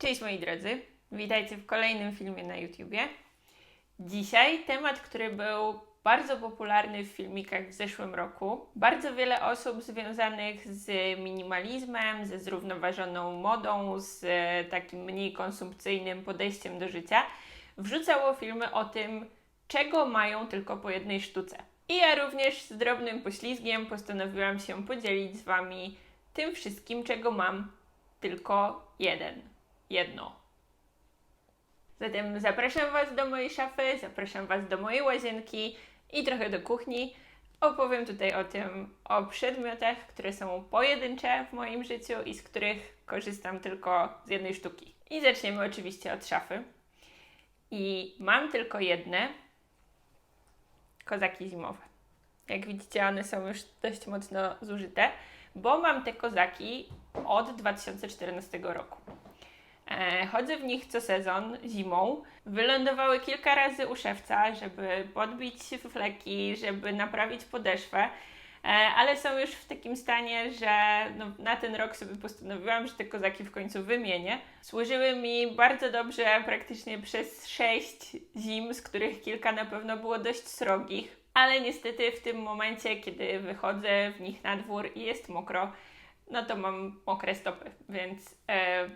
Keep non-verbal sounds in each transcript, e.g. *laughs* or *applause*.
Cześć moi drodzy, witajcie w kolejnym filmie na YouTubie. Dzisiaj temat, który był bardzo popularny w filmikach w zeszłym roku. Bardzo wiele osób związanych z minimalizmem, ze zrównoważoną modą, z takim mniej konsumpcyjnym podejściem do życia, wrzucało filmy o tym, czego mają tylko po jednej sztuce. I ja również z drobnym poślizgiem postanowiłam się podzielić z Wami tym wszystkim, czego mam tylko jeden. Jedno. Zatem zapraszam Was do mojej szafy, zapraszam Was do mojej łazienki i trochę do kuchni. Opowiem tutaj o tym, o przedmiotach, które są pojedyncze w moim życiu i z których korzystam tylko z jednej sztuki. I zaczniemy oczywiście od szafy. I mam tylko jedne kozaki zimowe. Jak widzicie, one są już dość mocno zużyte, bo mam te kozaki od 2014 roku. E, chodzę w nich co sezon, zimą. Wylądowały kilka razy u szewca, żeby podbić fleki, żeby naprawić podeszwę, e, ale są już w takim stanie, że no, na ten rok sobie postanowiłam, że te kozaki w końcu wymienię. Służyły mi bardzo dobrze praktycznie przez sześć zim, z których kilka na pewno było dość srogich, ale niestety w tym momencie, kiedy wychodzę w nich na dwór i jest mokro, no to mam mokre stopy, więc e,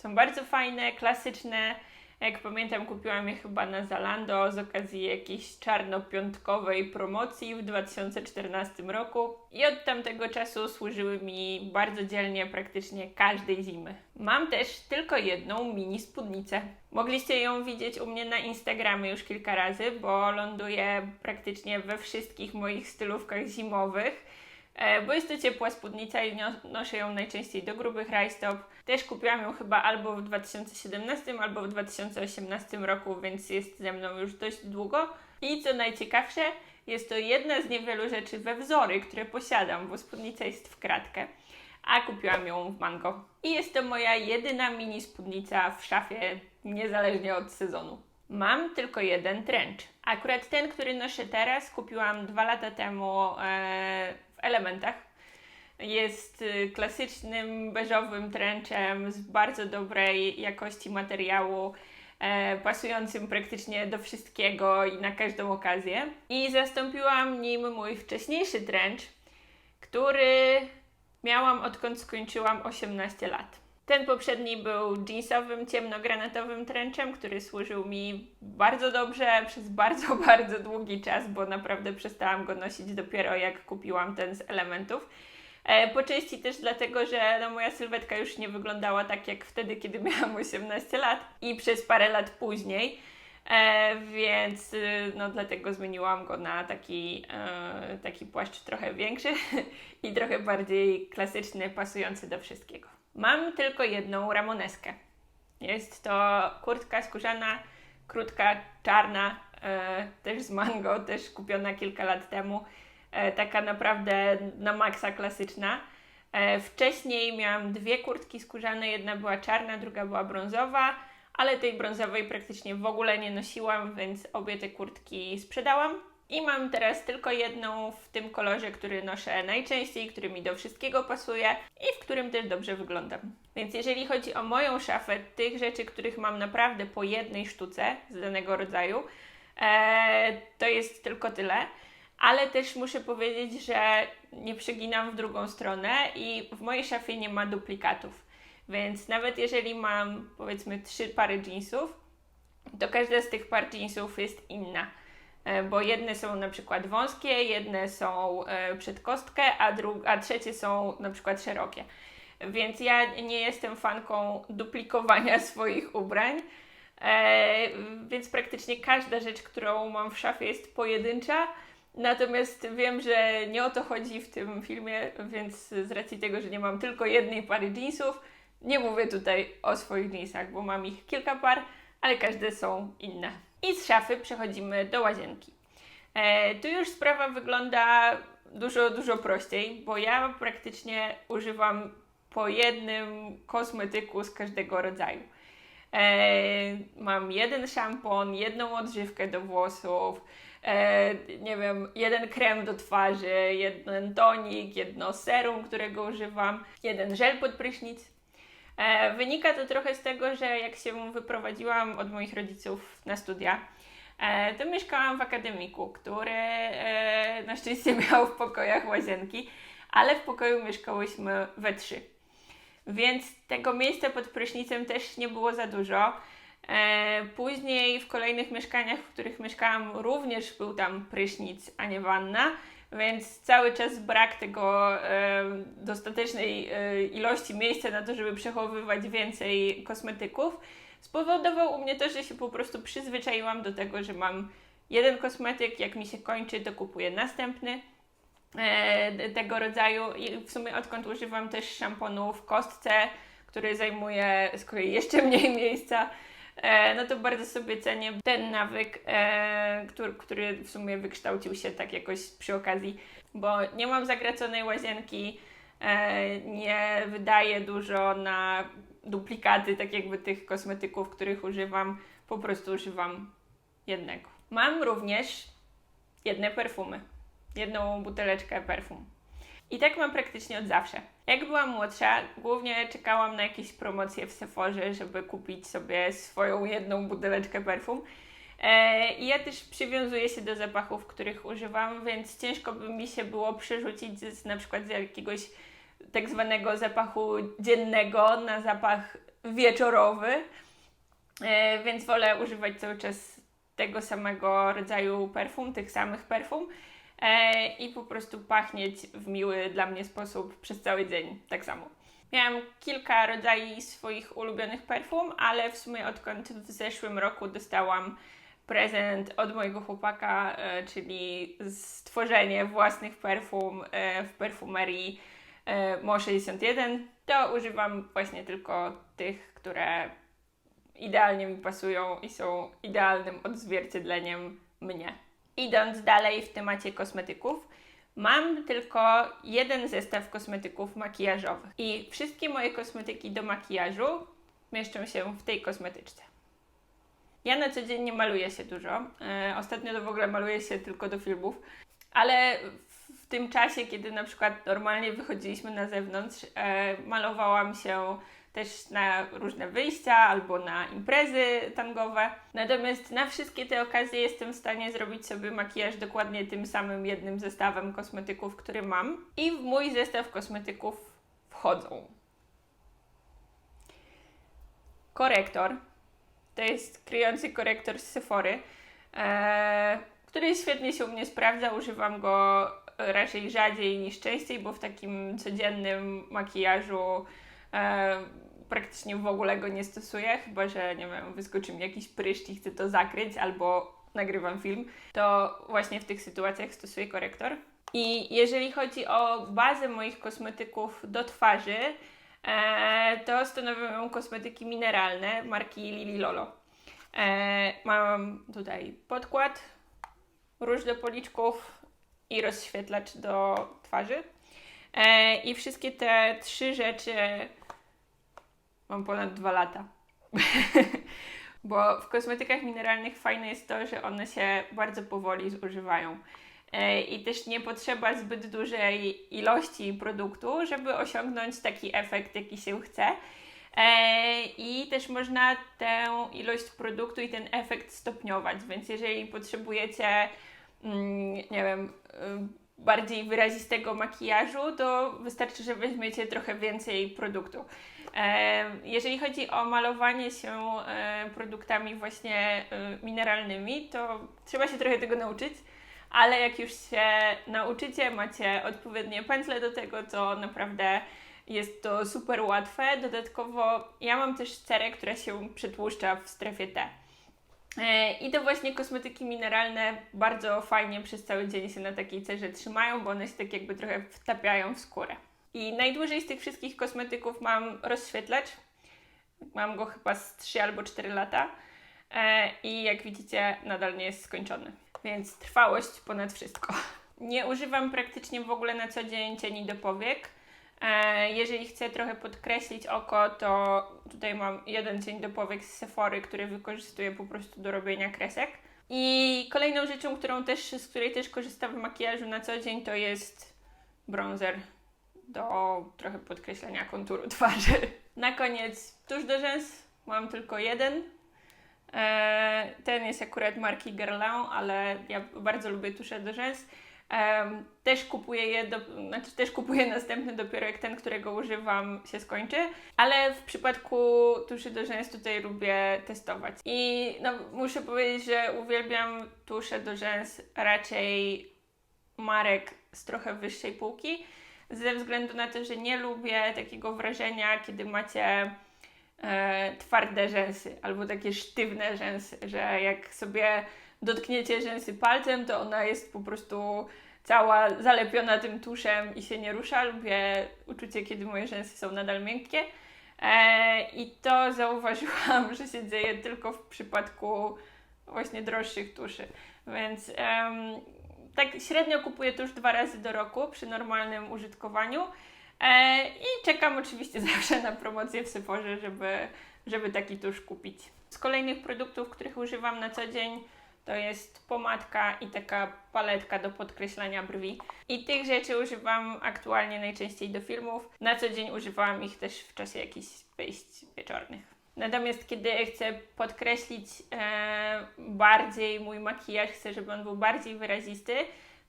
są bardzo fajne, klasyczne. Jak pamiętam, kupiłam je chyba na Zalando z okazji jakiejś czarnopiątkowej promocji w 2014 roku i od tamtego czasu służyły mi bardzo dzielnie praktycznie każdej zimy. Mam też tylko jedną mini spódnicę. Mogliście ją widzieć u mnie na Instagramie już kilka razy, bo ląduje praktycznie we wszystkich moich stylówkach zimowych bo jest to ciepła spódnica i noszę ją najczęściej do grubych rajstop. Też kupiłam ją chyba albo w 2017, albo w 2018 roku, więc jest ze mną już dość długo. I co najciekawsze, jest to jedna z niewielu rzeczy we wzory, które posiadam, bo spódnica jest w kratkę. A kupiłam ją w mango. I jest to moja jedyna mini spódnica w szafie, niezależnie od sezonu. Mam tylko jeden trench. Akurat ten, który noszę teraz, kupiłam dwa lata temu e, elementach. Jest y, klasycznym beżowym trenchem z bardzo dobrej jakości materiału, e, pasującym praktycznie do wszystkiego i na każdą okazję. I zastąpiłam nim mój wcześniejszy trench, który miałam odkąd skończyłam 18 lat. Ten poprzedni był jeansowym, ciemnogranatowym trenchem, który służył mi bardzo dobrze przez bardzo, *laughs* bardzo długi czas, bo naprawdę przestałam go nosić dopiero jak kupiłam ten z elementów. E, po części też dlatego, że no, moja sylwetka już nie wyglądała tak jak wtedy, kiedy *laughs* miałam 18 lat i przez parę lat później. E, więc y, no, dlatego zmieniłam go na taki, e, taki płaszcz trochę większy *laughs* i trochę bardziej klasyczny, pasujący do wszystkiego. Mam tylko jedną ramoneskę. Jest to kurtka skórzana, krótka, czarna, e, też z mango, też kupiona kilka lat temu. E, taka naprawdę na maksa klasyczna. E, wcześniej miałam dwie kurtki skórzane, jedna była czarna, druga była brązowa, ale tej brązowej praktycznie w ogóle nie nosiłam, więc obie te kurtki sprzedałam. I mam teraz tylko jedną w tym kolorze, który noszę najczęściej, który mi do wszystkiego pasuje i w którym też dobrze wyglądam. Więc jeżeli chodzi o moją szafę, tych rzeczy, których mam naprawdę po jednej sztuce z danego rodzaju, e, to jest tylko tyle. Ale też muszę powiedzieć, że nie przeginam w drugą stronę i w mojej szafie nie ma duplikatów. Więc nawet jeżeli mam powiedzmy trzy pary jeansów, to każda z tych par jeansów jest inna. E, bo jedne są na przykład wąskie, jedne są e, przed kostkę, a, dru- a trzecie są na przykład szerokie. Więc ja nie jestem fanką duplikowania *laughs* swoich ubrań. E, więc praktycznie każda rzecz, którą mam w szafie jest pojedyncza. Natomiast wiem, że nie o to chodzi w tym filmie, więc z racji tego, że nie mam tylko jednej pary jeansów, nie mówię tutaj o swoich jeansach, bo mam ich kilka par, ale każde są inne. I z szafy przechodzimy do łazienki. E, tu już sprawa wygląda dużo, dużo prościej, bo ja praktycznie używam po jednym kosmetyku z każdego rodzaju. E, mam jeden szampon, jedną odżywkę do włosów, e, nie wiem, jeden krem do twarzy, jeden tonik, jedno serum, którego używam, jeden żel pod prysznic wynika to trochę z tego, że jak się wyprowadziłam od moich rodziców na studia, e, to mieszkałam w akademiku, który e, na szczęście miał w pokojach łazienki, ale w pokoju mieszkałyśmy we trzy. Więc tego miejsca pod prysznicem też nie było za dużo. E, później w kolejnych mieszkaniach, w których mieszkałam, również był tam prysznic, a nie wanna, więc cały czas brak tego e, dostatecznej e, ilości miejsca na to, żeby przechowywać więcej kosmetyków, spowodował u mnie to, że się po prostu przyzwyczaiłam do tego, że mam jeden kosmetyk, jak mi się kończy, to kupuję następny tego rodzaju. I w sumie odkąd używam też szamponu w kostce, który zajmuje z kolei jeszcze mniej *laughs* miejsca, E, no to bardzo sobie cenię ten nawyk, e, który, który w sumie wykształcił się tak jakoś przy okazji, bo nie mam zagraconej łazienki, e, nie wydaję dużo na duplikaty, tak jakby tych kosmetyków, których używam, po prostu używam jednego. Mam również jedne perfumy, jedną buteleczkę perfum. I tak mam praktycznie od zawsze. Jak byłam młodsza, głównie czekałam na jakieś promocje w Sephorze, żeby kupić sobie swoją jedną buteleczkę perfum. E, I ja też przywiązuję się do zapachów, których używam, więc ciężko by mi się było przerzucić z, na przykład z jakiegoś tak zwanego zapachu dziennego na zapach wieczorowy. E, więc wolę używać cały czas tego samego rodzaju perfum, tych samych perfum i po prostu pachnieć w miły dla mnie sposób przez cały dzień, tak samo. Miałam kilka rodzajów swoich ulubionych perfum, ale w sumie odkąd w zeszłym roku dostałam prezent od mojego chłopaka, e, czyli stworzenie własnych perfum e, w perfumerii e, Mo 61, to używam właśnie tylko tych, które idealnie mi pasują i są idealnym odzwierciedleniem mnie. Idąc dalej w temacie kosmetyków, mam tylko jeden zestaw kosmetyków makijażowych i wszystkie moje kosmetyki do makijażu mieszczą się w tej kosmetyczce. Ja na co dzień nie maluję się dużo. E, ostatnio to w ogóle maluję się tylko do filmów, ale w, tym czasie, kiedy na przykład normalnie wychodziliśmy na zewnątrz, e, malowałam się też na różne wyjścia albo na imprezy tangowe. Natomiast na wszystkie te okazje jestem w stanie zrobić sobie makijaż dokładnie tym samym jednym zestawem kosmetyków, który mam. I w mój zestaw kosmetyków wchodzą korektor. To jest kryjący korektor z Sephory, e, który świetnie się u mnie sprawdza. Używam go raczej rzadziej niż częściej, bo w takim codziennym makijażu praktycznie w ogóle go nie stosuję, chyba że, nie wiem, wyskoczy mi jakiś pryszcz i chcę to zakryć albo nagrywam film, to właśnie w tych sytuacjach stosuję korektor. I jeżeli chodzi o bazę moich kosmetyków do twarzy, e, to stanowią kosmetyki mineralne marki Lili Lolo. E, mam tutaj podkład, róż do policzków i rozświetlacz do twarzy. E, I wszystkie te trzy rzeczy mam ponad dwa lata. *laughs* Bo w kosmetykach mineralnych fajne jest to, że one się bardzo powoli zużywają. E, I też nie potrzeba zbyt dużej ilości produktu, żeby osiągnąć taki efekt, jaki się chce. E, I też można tę ilość produktu i ten efekt stopniować. Więc jeżeli potrzebujecie, mm, nie wiem, bardziej wyrazistego makijażu, to wystarczy, że weźmiecie trochę więcej produktu. Jeżeli chodzi o malowanie się produktami właśnie y, mineralnymi, to trzeba się trochę tego nauczyć, ale jak już się nauczycie, macie odpowiednie pędzle do tego, to naprawdę jest to super łatwe. Dodatkowo ja mam też cerę, która się przetłuszcza w strefie T. I to właśnie kosmetyki mineralne bardzo fajnie przez cały dzień się na takiej cerze trzymają, bo one się tak jakby trochę wtapiają w skórę. I najdłużej z tych wszystkich kosmetyków mam rozświetlacz. Mam go chyba z 3 albo 4 lata. E, I jak widzicie, nadal nie jest skończony. Więc trwałość ponad wszystko. *laughs* Nie używam praktycznie w ogóle na co dzień cieni do powiek. E, jeżeli chcę trochę podkreślić oko, to tutaj mam jeden cień do powiek z Sephory, który wykorzystuję po prostu do robienia kresek. I kolejną rzeczą, którą też, z której też korzystam w makijażu na co dzień, to jest bronzer do trochę podkreślenia konturu twarzy. Na koniec tusz do rzęs. Mam tylko jeden. E, ten jest akurat marki Guerlain, ale ja bardzo lubię tusze do rzęs. Em, też kupuję je, do, znaczy też kupuję następny dopiero jak ten, którego używam się skończy, ale w przypadku tuszy do rzęs tutaj lubię testować. I no, muszę powiedzieć, że uwielbiam tusze do rzęs raczej marek z trochę wyższej półki, ze względu na to, że nie lubię takiego wrażenia, kiedy macie e, twarde rzęsy albo takie sztywne rzęsy, że jak sobie dotkniecie rzęsy palcem, to ona jest po prostu cała zalepiona tym tuszem i się nie rusza. Lubię uczucie, kiedy moje rzęsy są nadal miękkie. E, I to zauważyłam, *laughs* że się dzieje tylko w przypadku właśnie droższych tuszy. Więc em, tak średnio kupuję tusz dwa razy do roku przy normalnym użytkowaniu. E, I czekam oczywiście *laughs* zawsze na promocję w Sephorze, żeby, żeby taki tusz kupić. Z kolejnych produktów, których używam na co dzień, to jest pomadka i taka paletka do podkreślania brwi. I tych rzeczy używam aktualnie najczęściej do filmów. Na co dzień używałam ich też w czasie jakichś wyjść wieczornych. Natomiast kiedy chcę podkreślić e, bardziej mój makijaż, chcę, żeby on był bardziej wyrazisty,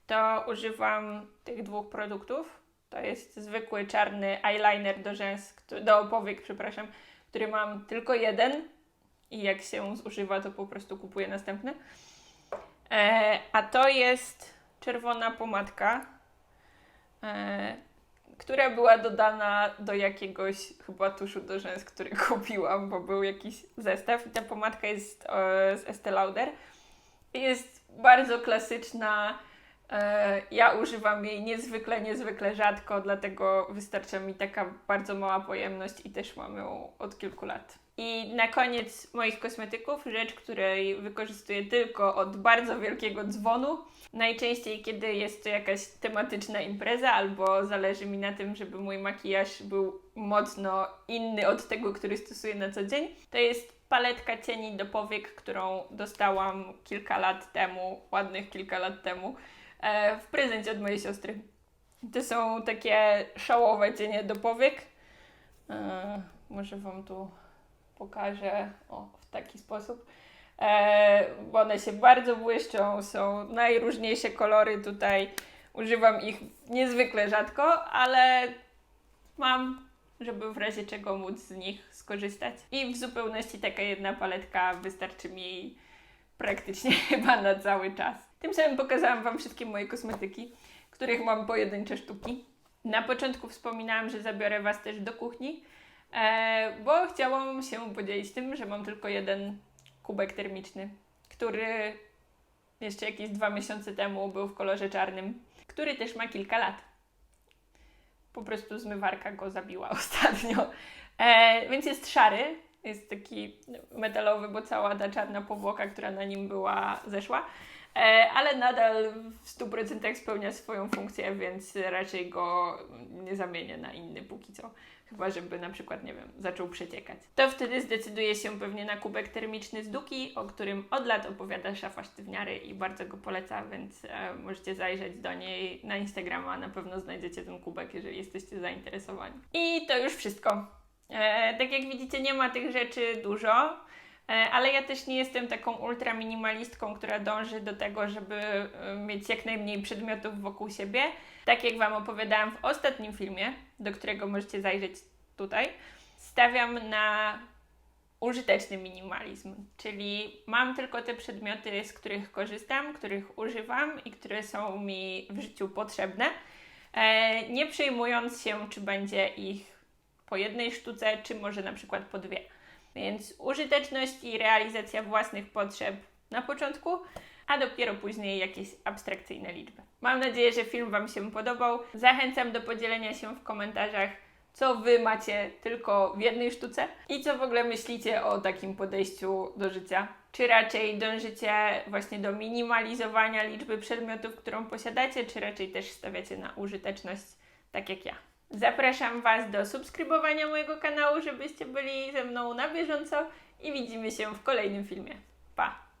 to używam tych dwóch produktów. To jest zwykły czarny eyeliner do rzęs, do powiek, przepraszam, który mam tylko jeden i jak się zużywa, to po prostu kupuję następny. E, a to jest czerwona pomadka, e, która była dodana do jakiegoś chyba tuszu do rzęs, który *laughs* kupiłam, bo był jakiś zestaw. I ta pomadka jest e, z Estee Lauder. Jest bardzo klasyczna. E, ja używam jej niezwykle, niezwykle rzadko, dlatego wystarcza mi taka bardzo mała pojemność i też mam ją od kilku lat. I na koniec moich kosmetyków, rzecz, której wykorzystuję tylko od bardzo wielkiego dzwonu. Najczęściej, kiedy jest to jakaś tematyczna impreza, albo zależy mi na tym, żeby mój makijaż był mocno inny od tego, który stosuję na co dzień, to jest paletka cieni do powiek, którą dostałam kilka lat temu, ładnych kilka lat temu, e, w prezencie od mojej siostry. To są takie szałowe cienie do powiek. E, może Wam tu pokażę o, w taki sposób. E, one się bardzo błyszczą, są najróżniejsze kolory tutaj. Używam ich niezwykle rzadko, ale mam, żeby w razie czego móc z nich skorzystać. I w zupełności taka jedna paletka wystarczy mi praktycznie *laughs* chyba na cały czas. Tym samym pokazałam Wam wszystkie moje kosmetyki, których mam pojedyncze sztuki. Na początku wspominałam, że zabiorę Was też do kuchni, bo chciałam się podzielić tym, że mam tylko jeden kubek termiczny, który jeszcze jakieś dwa miesiące temu był w kolorze czarnym, który też ma kilka lat. Po prostu zmywarka go zabiła *laughs* ostatnio. E, więc jest szary, jest taki metalowy, bo cała ta czarna powłoka, która na nim była, zeszła. E, ale nadal w 100% spełnia swoją funkcję, więc raczej go nie zamienię na inny póki co. Chyba, żeby na przykład, nie wiem, zaczął przeciekać. To wtedy zdecyduję się pewnie na kubek termiczny z Duki, o którym od lat opowiada szafa sztywniary i bardzo go poleca, więc e, możecie zajrzeć do niej na Instagrama. Na pewno znajdziecie ten kubek, jeżeli jesteście zainteresowani. I to już wszystko. E, tak jak widzicie, nie ma tych rzeczy dużo. E, Ale ja też nie jestem taką ultra minimalistką, która dąży do tego, żeby e, mieć jak najmniej przedmiotów wokół siebie. Tak jak Wam opowiadałam w ostatnim filmie, do którego możecie zajrzeć tutaj, stawiam na użyteczny minimalizm, czyli mam tylko te przedmioty, z których korzystam, których używam i które są mi w życiu potrzebne, e, nie przejmując się, czy będzie ich po jednej sztuce, czy może na przykład po dwie. Więc użyteczność i realizacja własnych potrzeb na początku, a dopiero później jakieś abstrakcyjne liczby. Mam nadzieję, że film Wam się podobał. Zachęcam do podzielenia się w komentarzach, co Wy macie tylko w jednej sztuce i co w ogóle myślicie o takim podejściu do życia. Czy raczej dążycie właśnie do minimalizowania liczby przedmiotów, którą posiadacie, czy raczej też stawiacie na użyteczność, tak jak ja. Zapraszam Was do subskrybowania mojego kanału, żebyście byli ze mną na bieżąco i widzimy się w kolejnym filmie. Pa!